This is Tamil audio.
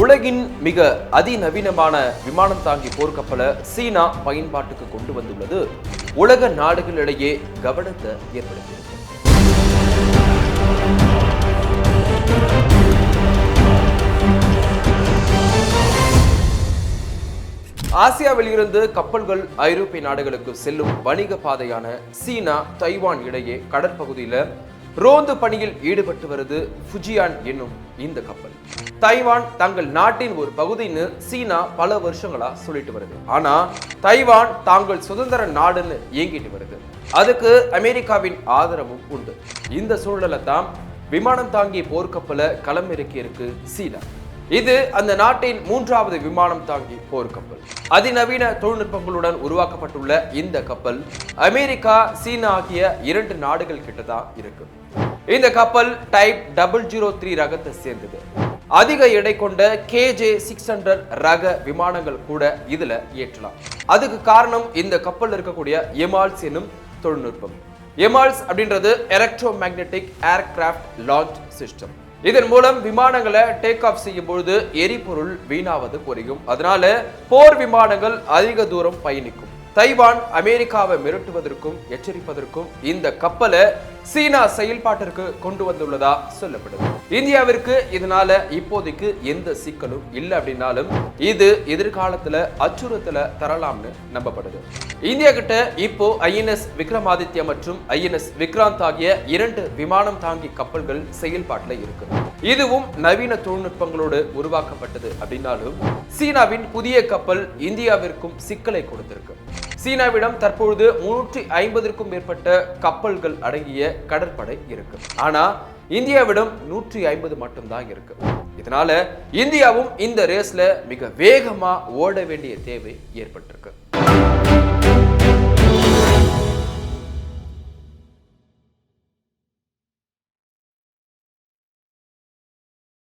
உலகின் மிக அதிநவீனமான விமானம் தாங்கி போர்க்கப்பலை சீனா பயன்பாட்டுக்கு கொண்டு வந்துள்ளது. உலக நாடுகளிடையே கவனத்தை ஏற்படுத்தியிருக்கு. ஆசியாவில் இருந்து கப்பல்கள் ஐரோப்பிய நாடுகளுக்கு செல்லும் வணிக பாதையான சீனா தைவான் இடையே கடற்பகுதியில் ரோந்து பணியில் ஈடுபட்டு வருது ஃபுஜியான் என்னும் இந்த கப்பல். தைவான் தங்கள் நாட்டின் ஒரு பகுதின்னு சீனா பல வருஷங்களா சொல்லிட்டு வருது. ஆனா தைவான் தாங்கள் சுதந்திர நாடுன்னு இயங்கிட்டு வருது. அதுக்கு அமெரிக்காவின் ஆதரவும் உண்டு. இந்த சூழலை தான் விமானம் தாங்கிய போர்க்கப்பலை களமிறக்கி இருக்கு சீனா. இது அந்த நாட்டின் மூன்றாவது விமானம் தாங்கி போர்க்கப்பல் அதிநவீன தொழில்நுட்பங்களுடன் உருவாக்கப்பட்டுள்ள இந்த கப்பல் அமெரிக்கா சீனா ஆகிய இரண்டு நாடுகள் கிட்டதான் இருக்கு. இந்த கப்பல் டைப் டபுள் ஜீரோ த்ரீ ரகத்தை சேர்ந்தது. அதிக எடை கொண்ட கேஜே சிக்ஸ் ஹண்ட்ரட் ரக விமானங்கள் கூட இதுல ஏற்றலாம். அதுக்கு காரணம் இந்த கப்பல் இருக்கக்கூடிய எமால்ஸ் என்னும் தொழில்நுட்பம். எமால்ஸ் அப்படின்றது electro magnetic aircraft launch system இதன் மூலம் விமானங்களை டேக் ஆஃப் செய்யும் பொழுது எரிபொருள் வீணாவது குறையும் அதனால போர் விமானங்கள் அதிக தூரம் பயணிக்கும். தைவான் அமெரிக்காவை மிரட்டுவதற்கும் எச்சரிப்பதற்கும் இந்த கப்பலை சீனா செயல்பாட்டிற்கு கொண்டு வந்துள்ளதா சொல்லப்படுது. இந்தியாவிற்கு இதனால இப்போதைக்கு எந்த சிக்கலும் இல்லை அப்படின்னாலும் இது எதிர்காலத்துல அச்சுறுத்தல தரலாம்னு நம்பப்படுது. இந்தியா கிட்ட இப்போ ஐஎன்எஸ் விக்ரமாதித்யா மற்றும் ஐஎன்எஸ் விக்ராந்த் ஆகிய இரண்டு விமானம் தாங்கி கப்பல்கள் செயல்பாட்டில் இருக்கு. இதுவும் நவீன தொழில்நுட்பங்களோடு உருவாக்கப்பட்டது அப்படின்னாலும் சீனாவின் புதிய கப்பல் இந்தியாவிற்கும் சிக்கலை கொடுத்திருக்கு. சீனாவிடம் தற்பொழுது முன்னூற்றி ஐம்பதற்கும் மேற்பட்ட கப்பல்கள் அடங்கிய கடற்படை இருக்கு. ஆனா இந்தியாவிடம் நூற்றி ஐம்பது மட்டும்தான் இருக்கு. இதனால இந்தியாவும் இந்த ரேஸ்ல மிக வேகமா ஓட வேண்டிய தேவை ஏற்பட்டிருக்கு.